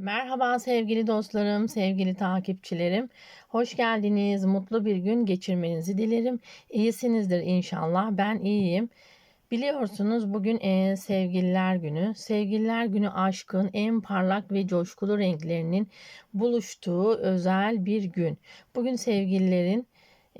Merhaba sevgili dostlarım, sevgili takipçilerim. Hoş geldiniz. Mutlu bir gün geçirmenizi dilerim. İyisinizdir inşallah. Ben iyiyim. Biliyorsunuz bugün e, sevgililer günü. Sevgililer günü aşkın en parlak ve coşkulu renklerinin buluştuğu özel bir gün. Bugün sevgililerin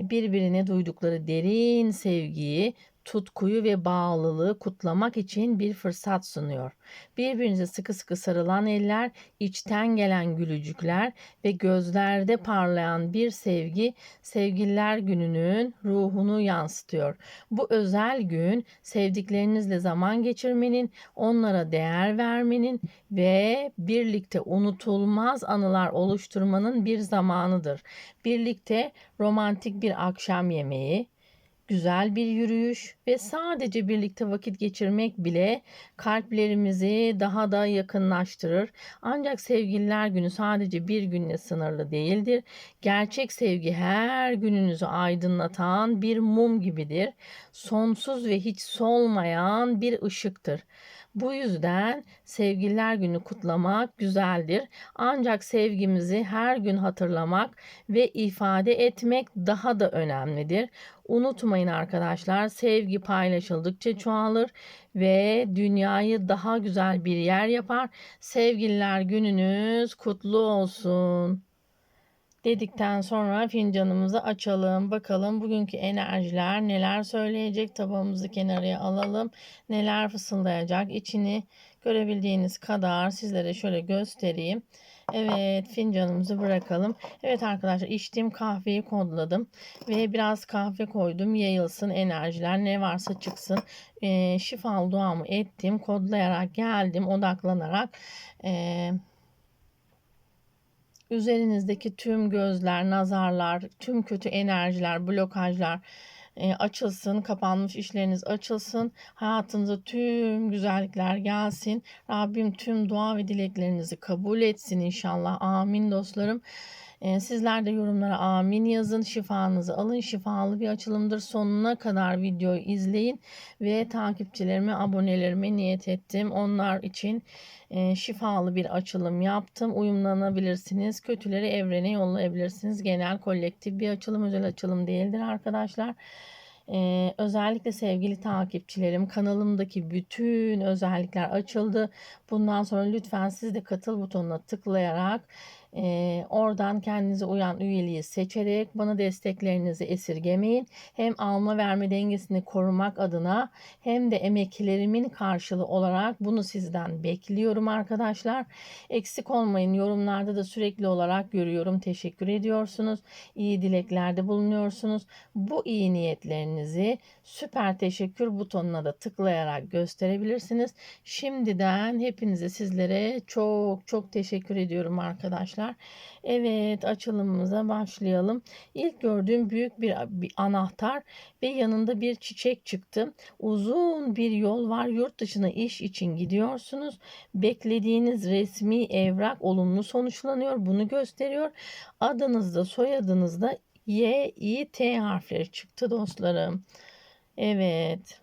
birbirine duydukları derin sevgiyi, tutkuyu ve bağlılığı kutlamak için bir fırsat sunuyor. Birbirinize sıkı sıkı sarılan eller, içten gelen gülücükler ve gözlerde parlayan bir sevgi sevgililer gününün ruhunu yansıtıyor. Bu özel gün sevdiklerinizle zaman geçirmenin, onlara değer vermenin ve birlikte unutulmaz anılar oluşturmanın bir zamanıdır. Birlikte romantik bir akşam yemeği, güzel bir yürüyüş ve sadece birlikte vakit geçirmek bile kalplerimizi daha da yakınlaştırır. Ancak sevgililer günü sadece bir günle sınırlı değildir. Gerçek sevgi her gününüzü aydınlatan bir mum gibidir. Sonsuz ve hiç solmayan bir ışıktır. Bu yüzden sevgililer günü kutlamak güzeldir. Ancak sevgimizi her gün hatırlamak ve ifade etmek daha da önemlidir. Unutmayın arkadaşlar, sevgi paylaşıldıkça çoğalır ve dünyayı daha güzel bir yer yapar. Sevgililer gününüz kutlu olsun dedikten sonra fincanımızı açalım. Bakalım bugünkü enerjiler neler söyleyecek. Tabağımızı kenarıya alalım. Neler fısıldayacak. İçini görebildiğiniz kadar sizlere şöyle göstereyim. Evet fincanımızı bırakalım. Evet arkadaşlar içtiğim kahveyi kodladım. Ve biraz kahve koydum. Yayılsın enerjiler ne varsa çıksın. E, şifalı duamı ettim. Kodlayarak geldim. Odaklanarak. Eee üzerinizdeki tüm gözler, nazarlar, tüm kötü enerjiler, blokajlar e, açılsın, kapanmış işleriniz açılsın, hayatınıza tüm güzellikler gelsin. Rabbim tüm dua ve dileklerinizi kabul etsin inşallah. Amin dostlarım. E, sizler de yorumlara amin yazın. Şifanızı alın. Şifalı bir açılımdır. Sonuna kadar videoyu izleyin. Ve takipçilerime, abonelerime niyet ettim. Onlar için e, şifalı bir açılım yaptım. Uyumlanabilirsiniz. Kötüleri evrene yollayabilirsiniz. Genel kolektif bir açılım, özel açılım değildir arkadaşlar. Ee, özellikle sevgili takipçilerim kanalımdaki bütün özellikler açıldı. Bundan sonra lütfen siz de katıl butonuna tıklayarak oradan kendinize uyan üyeliği seçerek bana desteklerinizi esirgemeyin. Hem alma verme dengesini korumak adına hem de emeklerimin karşılığı olarak bunu sizden bekliyorum arkadaşlar. Eksik olmayın yorumlarda da sürekli olarak görüyorum. Teşekkür ediyorsunuz. İyi dileklerde bulunuyorsunuz. Bu iyi niyetlerinizi süper teşekkür butonuna da tıklayarak gösterebilirsiniz. Şimdiden hepinize sizlere çok çok teşekkür ediyorum arkadaşlar arkadaşlar. Evet açılımımıza başlayalım. İlk gördüğüm büyük bir, bir anahtar ve yanında bir çiçek çıktı. Uzun bir yol var. Yurt dışına iş için gidiyorsunuz. Beklediğiniz resmi evrak olumlu sonuçlanıyor. Bunu gösteriyor. Adınızda soyadınızda Y, I, T harfleri çıktı dostlarım. Evet.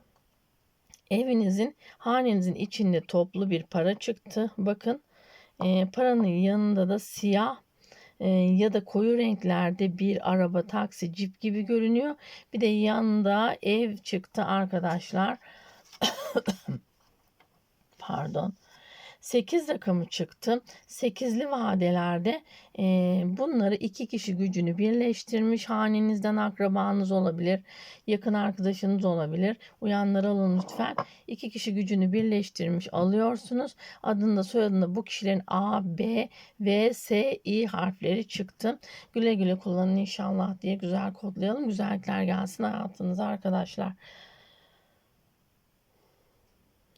Evinizin, hanenizin içinde toplu bir para çıktı. Bakın e, paranın yanında da siyah e, ya da koyu renklerde bir araba, taksi, cip gibi görünüyor. Bir de yanında ev çıktı arkadaşlar. Pardon. 8 rakamı çıktı. 8'li vadelerde e, bunları iki kişi gücünü birleştirmiş. Hanenizden akrabanız olabilir. Yakın arkadaşınız olabilir. Uyanları alın lütfen. İki kişi gücünü birleştirmiş alıyorsunuz. Adında soyadında bu kişilerin A, B, V, S, I harfleri çıktı. Güle güle kullanın inşallah diye güzel kodlayalım. Güzellikler gelsin hayatınıza arkadaşlar.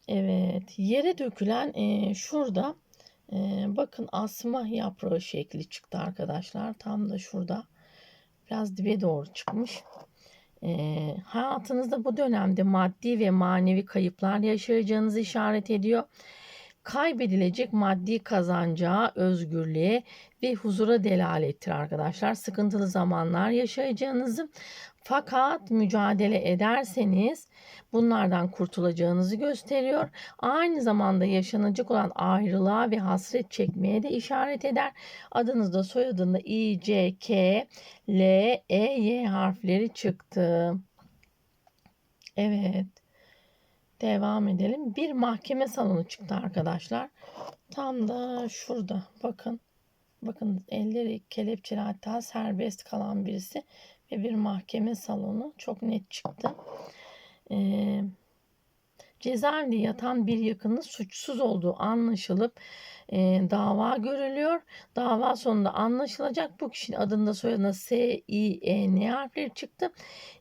Evet yere dökülen e, şurada e, bakın asma yaprağı şekli çıktı arkadaşlar. Tam da şurada biraz dibe doğru çıkmış. E, hayatınızda bu dönemde maddi ve manevi kayıplar yaşayacağınızı işaret ediyor. Kaybedilecek maddi kazanca, özgürlüğe ve huzura delalettir arkadaşlar. Sıkıntılı zamanlar yaşayacağınızı fakat mücadele ederseniz bunlardan kurtulacağınızı gösteriyor. Aynı zamanda yaşanacak olan ayrılığa ve hasret çekmeye de işaret eder. Adınızda soyadında İ, C, K, L, E, Y harfleri çıktı. Evet. Devam edelim. Bir mahkeme salonu çıktı arkadaşlar. Tam da şurada. Bakın. Bakın elleri kelepçeli hatta serbest kalan birisi ve bir mahkeme salonu çok net çıktı. Ee, cezaevinde yatan bir yakının suçsuz olduğu anlaşılıp e, dava görülüyor. Dava sonunda anlaşılacak. Bu kişinin adında soyadında S, I, E, N harfleri çıktı.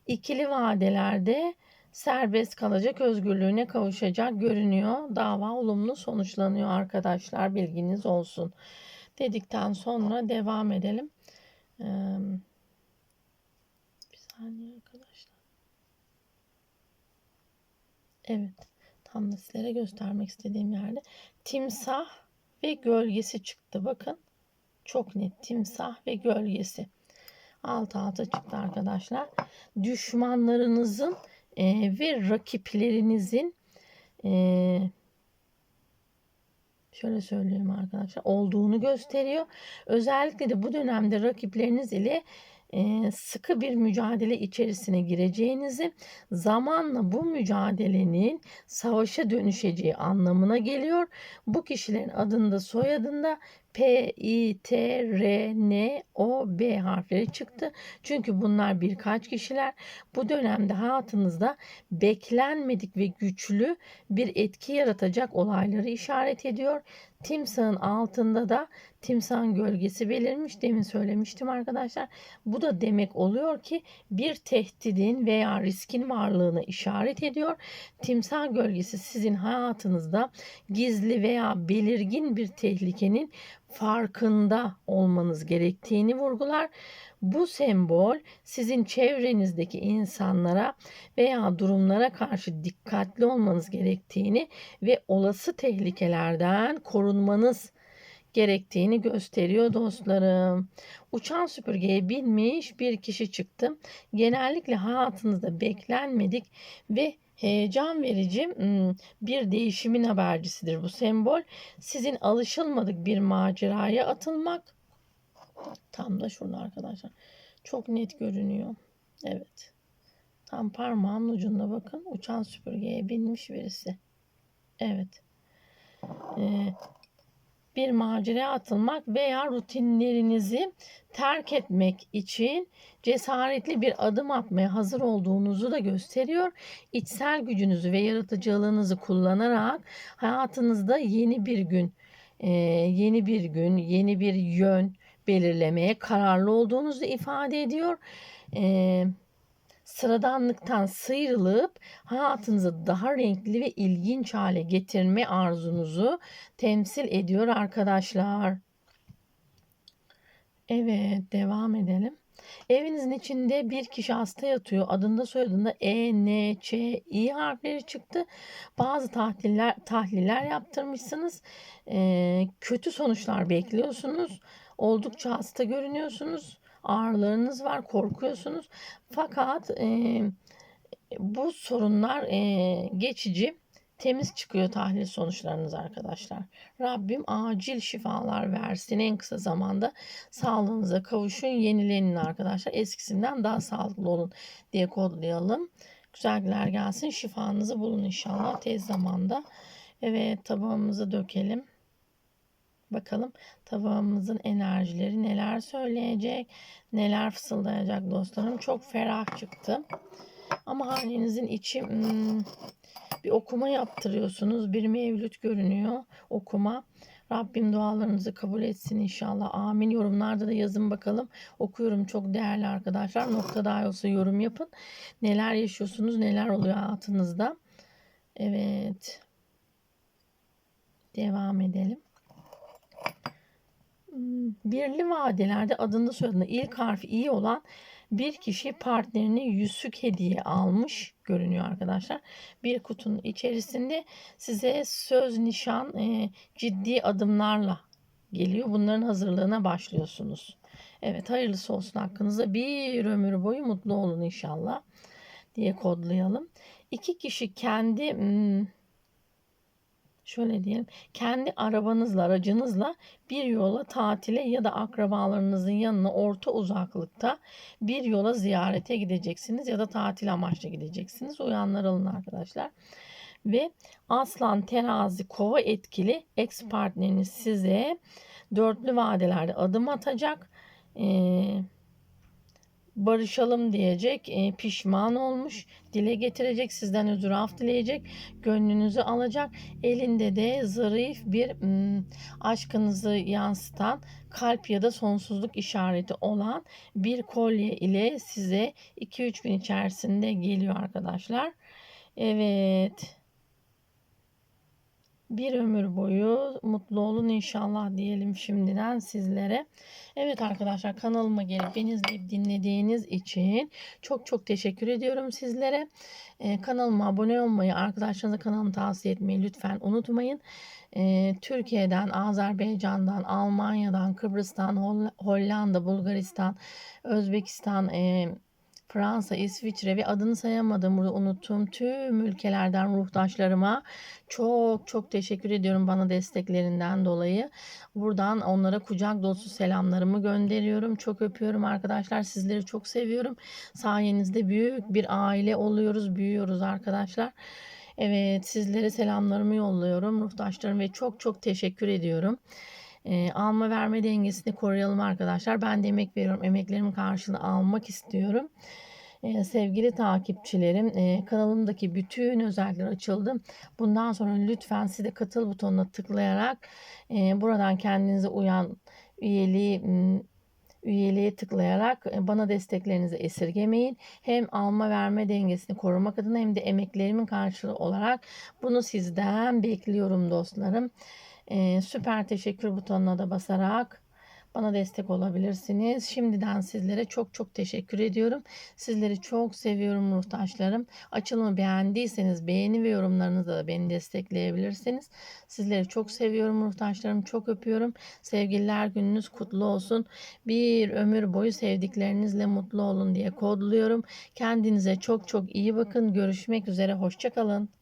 İkili vadelerde serbest kalacak, özgürlüğüne kavuşacak görünüyor. Dava olumlu sonuçlanıyor arkadaşlar. Bilginiz olsun. Dedikten sonra devam edelim. Bir saniye arkadaşlar. Evet. Tam da sizlere göstermek istediğim yerde. Timsah ve gölgesi çıktı. Bakın. Çok net. Timsah ve gölgesi. Alt alta çıktı arkadaşlar. Düşmanlarınızın e, ve rakiplerinizin e, şöyle söyleyeyim arkadaşlar olduğunu gösteriyor. Özellikle de bu dönemde rakipleriniz ile e, sıkı bir mücadele içerisine gireceğinizi, zamanla bu mücadelenin savaşa dönüşeceği anlamına geliyor. Bu kişilerin adında soyadında P, I, T, R, N, O, B harfleri çıktı. Çünkü bunlar birkaç kişiler. Bu dönemde hayatınızda beklenmedik ve güçlü bir etki yaratacak olayları işaret ediyor. Timsahın altında da timsahın gölgesi belirmiş. Demin söylemiştim arkadaşlar. Bu da demek oluyor ki bir tehdidin veya riskin varlığını işaret ediyor. Timsah gölgesi sizin hayatınızda gizli veya belirgin bir tehlikenin farkında olmanız gerektiğini vurgular. Bu sembol sizin çevrenizdeki insanlara veya durumlara karşı dikkatli olmanız gerektiğini ve olası tehlikelerden korunmanız gerektiğini gösteriyor dostlarım. Uçan süpürgeye binmiş bir kişi çıktı. Genellikle hayatınızda beklenmedik ve heyecan verici bir değişimin habercisidir bu sembol. Sizin alışılmadık bir maceraya atılmak. Tam da şurada arkadaşlar. Çok net görünüyor. Evet. Tam parmağın ucunda bakın. Uçan süpürgeye binmiş birisi. Evet. Ee, bir maceraya atılmak veya rutinlerinizi terk etmek için cesaretli bir adım atmaya hazır olduğunuzu da gösteriyor. İçsel gücünüzü ve yaratıcılığınızı kullanarak hayatınızda yeni bir gün, e, yeni bir gün, yeni bir yön belirlemeye kararlı olduğunuzu ifade ediyor. Evet sıradanlıktan sıyrılıp hayatınızı daha renkli ve ilginç hale getirme arzunuzu temsil ediyor arkadaşlar. Evet devam edelim. Evinizin içinde bir kişi hasta yatıyor. Adında soyadında E, N, Ç, İ harfleri çıktı. Bazı tahliller, tahliller yaptırmışsınız. Ee, kötü sonuçlar bekliyorsunuz. Oldukça hasta görünüyorsunuz ağrılarınız var, korkuyorsunuz. Fakat e, bu sorunlar e, geçici temiz çıkıyor tahlil sonuçlarınız arkadaşlar. Rabbim acil şifalar versin en kısa zamanda sağlığınıza kavuşun yenilenin arkadaşlar eskisinden daha sağlıklı olun diye kodlayalım. Güzellikler gelsin şifanızı bulun inşallah tez zamanda. Evet tabağımızı dökelim. Bakalım tabağımızın enerjileri neler söyleyecek, neler fısıldayacak dostlarım. Çok ferah çıktı. Ama halinizin içi hmm, bir okuma yaptırıyorsunuz. Bir mevlüt görünüyor okuma. Rabbim dualarınızı kabul etsin inşallah. Amin. Yorumlarda da yazın bakalım. Okuyorum çok değerli arkadaşlar. Nokta daha olsa yorum yapın. Neler yaşıyorsunuz, neler oluyor hayatınızda. Evet. Devam edelim. Birli vadelerde adında soyadında ilk harfi iyi olan bir kişi partnerine yüzük hediye almış görünüyor arkadaşlar. Bir kutunun içerisinde size söz, nişan, e, ciddi adımlarla geliyor. Bunların hazırlığına başlıyorsunuz. Evet hayırlısı olsun hakkınızda. Bir ömür boyu mutlu olun inşallah diye kodlayalım. İki kişi kendi şöyle diyelim kendi arabanızla aracınızla bir yola tatile ya da akrabalarınızın yanına orta uzaklıkta bir yola ziyarete gideceksiniz ya da tatil amaçlı gideceksiniz. Uyanlar alın arkadaşlar. Ve aslan terazi kova etkili ex partneriniz size dörtlü vadelerde adım atacak. Ee, barışalım diyecek, e, pişman olmuş, dile getirecek, sizden özür af dileyecek, gönlünüzü alacak. Elinde de zarif bir m, aşkınızı yansıtan kalp ya da sonsuzluk işareti olan bir kolye ile size 2-3 gün içerisinde geliyor arkadaşlar. Evet. Bir ömür boyu mutlu olun inşallah diyelim şimdiden sizlere. Evet arkadaşlar kanalıma gelip beni izleyip dinlediğiniz için çok çok teşekkür ediyorum sizlere. Ee, kanalıma abone olmayı, arkadaşlarınıza kanalımı tavsiye etmeyi lütfen unutmayın. Ee, Türkiye'den, Azerbaycan'dan, Almanya'dan, Kıbrıs'tan, Holl- Hollanda, Bulgaristan, Özbekistan, e, Fransa, İsviçre ve adını sayamadım burada unuttuğum tüm ülkelerden ruhtaşlarıma çok çok teşekkür ediyorum bana desteklerinden dolayı. Buradan onlara kucak dolusu selamlarımı gönderiyorum. Çok öpüyorum arkadaşlar. Sizleri çok seviyorum. Sayenizde büyük bir aile oluyoruz, büyüyoruz arkadaşlar. Evet sizlere selamlarımı yolluyorum ruhtaşlarım ve çok çok teşekkür ediyorum. Ee, alma verme dengesini koruyalım arkadaşlar. Ben de emek veriyorum. Emeklerimin karşılığını almak istiyorum. Sevgili takipçilerim kanalımdaki bütün özellikler açıldı. Bundan sonra lütfen siz de katıl butonuna tıklayarak buradan kendinize uyan üyeliği üyeliğe tıklayarak bana desteklerinizi esirgemeyin. Hem alma verme dengesini korumak adına hem de emeklerimin karşılığı olarak bunu sizden bekliyorum dostlarım. Ee, süper teşekkür butonuna da basarak bana destek olabilirsiniz. Şimdiden sizlere çok çok teşekkür ediyorum. Sizleri çok seviyorum ruhtaşlarım. Açılımı beğendiyseniz beğeni ve yorumlarınızla da beni destekleyebilirsiniz. Sizleri çok seviyorum ruhtaşlarım. Çok öpüyorum. Sevgililer gününüz kutlu olsun. Bir ömür boyu sevdiklerinizle mutlu olun diye kodluyorum. Kendinize çok çok iyi bakın. Görüşmek üzere. Hoşçakalın.